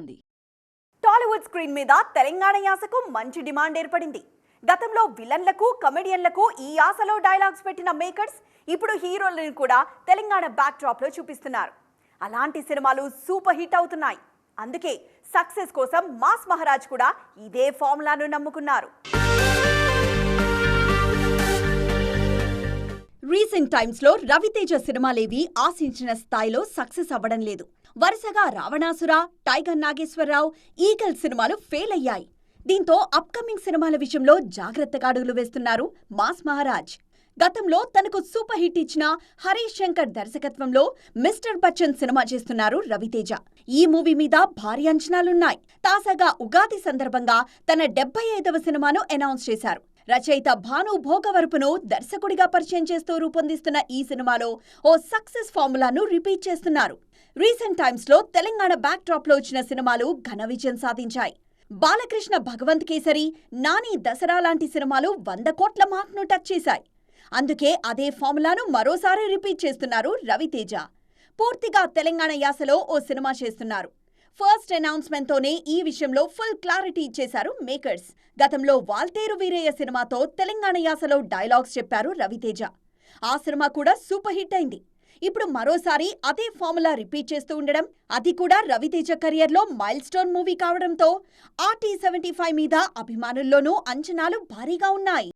ఉంది టాలీవుడ్ స్క్రీన్ మీద తెలంగాణ యాసకు మంచి డిమాండ్ ఏర్పడింది. గతంలో విలన్లకు కమెడియన్లకు ఈ యాసలో డైలాగ్స్ పెట్టిన మేకర్స్ ఇప్పుడు హీరోలను కూడా తెలంగాణ బ్యాక్ డ్రాప్లో చూపిస్తున్నారు. అలాంటి సినిమాలు సూపర్ హిట్ అవుతున్నాయి. అందుకే సక్సెస్ కోసం మాస్ మహారాజ్ కూడా ఇదే ఫార్ములాను నమ్ముకున్నారు. రీసెంట్ టైమ్స్లో రవితేజ సినిమాలేవి ఆశించిన స్థాయిలో సక్సెస్ అవ్వడం లేదు. వరుసగా రావణాసుర టైగర్ నాగేశ్వరరావు ఈగల్ సినిమాలు ఫెయిల్ అయ్యాయి. దీంతో అప్కమింగ్ సినిమాల విషయంలో జాగ్రత్తగా అడుగులు వేస్తున్నారు మాస్ మహారాజ్. గతంలో తనకు సూపర్ హిట్ ఇచ్చిన హరీష్ శంకర్ దర్శకత్వంలో మిస్టర్ బచ్చన్ సినిమా చేస్తున్నారు రవితేజ ఈ మూవీ మీద భారీ అంచనాలున్నాయి. తాజాగా ఉగాది సందర్భంగా తన డెబ్బై ఐదవ సినిమాను అనౌన్స్ చేశారు. రచయిత భాను భోగవరపును దర్శకుడిగా పరిచయం చేస్తూ రూపొందిస్తున్న ఈ సినిమాలో ఓ సక్సెస్ ఫార్ములాను రిపీట్ చేస్తున్నారు. రీసెంట్ టైమ్స్లో తెలంగాణ బ్యాక్ డ్రాప్లో వచ్చిన సినిమాలు ఘన విజయం సాధించాయి. బాలకృష్ణ భగవంత్ కేసరి నాని దసరా లాంటి సినిమాలు వంద కోట్ల మార్క్ను టచ్ చేశాయి. అందుకే అదే ఫార్ములాను మరోసారి రిపీట్ చేస్తున్నారు రవితేజ. పూర్తిగా తెలంగాణ యాసలో ఓ సినిమా చేస్తున్నారు. ఫస్ట్ అనౌన్స్మెంట్ తోనే ఈ విషయంలో ఫుల్ క్లారిటీ ఇచ్చేశారు మేకర్స్ గతంలో వాల్తేరు వీరయ్య సినిమాతో తెలంగాణ యాసలో డైలాగ్స్ చెప్పారు రవితేజ. ఆ సినిమా కూడా సూపర్ హిట్ అయింది. ఇప్పుడు మరోసారి అదే ఫార్ములా రిపీట్ చేస్తూ ఉండడం అది కూడా రవితేజ కెరియర్లో మైల్ స్టోన్ మూవీ కావడంతో ఆర్టీ సెవెంటీ ఫైవ్ మీద అభిమానుల్లోనూ అంచనాలు భారీగా ఉన్నాయి.